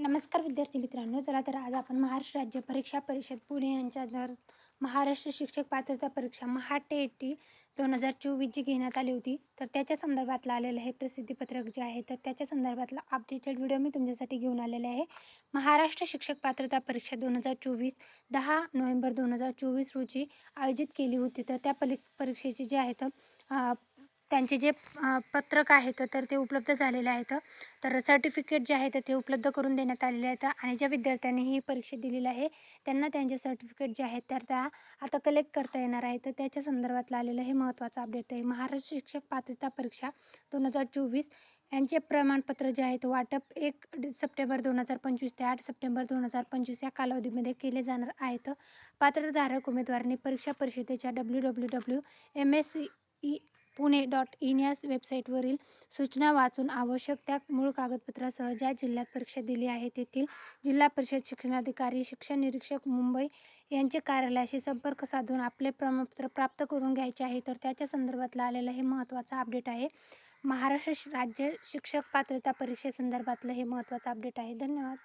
नमस्कार विद्यार्थी मित्रांनो चला तर आज आपण महाराष्ट्र राज्य परीक्षा परिषद पुणे यांच्या दर महाराष्ट्र शिक्षक पात्रता परीक्षा महाटेटी दोन हजार चोवीस जी घेण्यात आली होती. तर त्याच्या संदर्भातलं आलेलं हे प्रसिद्धीपत्रक जे आहे तर त्याच्या संदर्भातला अपडेटेड व्हिडिओ मी तुमच्यासाठी घेऊन आलेले आहे. महाराष्ट्र शिक्षक पात्रता परीक्षा दोन हजार चोवीस दहा नोव्हेंबर दोन हजार चोवीस रोजी आयोजित केली होती. तर त्या परी परीक्षेचे जे आहेत त्यांचे जे पत्रक आहेत तर ते उपलब्ध झालेले आहेत. तर सर्टिफिकेट जे आहेत ते उपलब्ध करून देण्यात आलेले आहेत आणि ज्या विद्यार्थ्यांनी ही परीक्षा दिलेली आहे त्यांना त्यांचे सर्टिफिकेट जे आहेत तर त्या आता कलेक्ट करता येणार आहे तर त्याच्या संदर्भातलं आलेलं हे महत्त्वाचं अपडेट आहे. महाराष्ट्र शिक्षक पात्रता परीक्षा दोन हजार चोवीस यांचे प्रमाणपत्र जे आहेत वाटप एक सप्टेंबर दोन हजार पंचवीस ते आठ सप्टेंबर दोन हजार पंचवीस या कालावधीमध्ये केले जाणार आहेत. पात्रधारक उमेदवारांनी परीक्षा परिषदेच्या W W W M S E Pune dot in या वेबसाईटवरील सूचना वाचून आवश्यक त्या मूळ कागदपत्रासह ज्या जिल्ह्यात परीक्षा दिली आहे तेथील जिल्हा परिषद शिक्षणाधिकारी शिक्षण निरीक्षक मुंबई यांचे कार्यालयाशी संपर्क साधून आपले प्रमाणपत्र प्राप्त करून घ्यायचे आहे. तर त्याच्या संदर्भातलं आलेलं हे महत्त्वाचं अपडेट आहे. महाराष्ट्र राज्य शिक्षक पात्रता परीक्षेसंदर्भातलं हे महत्त्वाचं अपडेट आहे. धन्यवाद.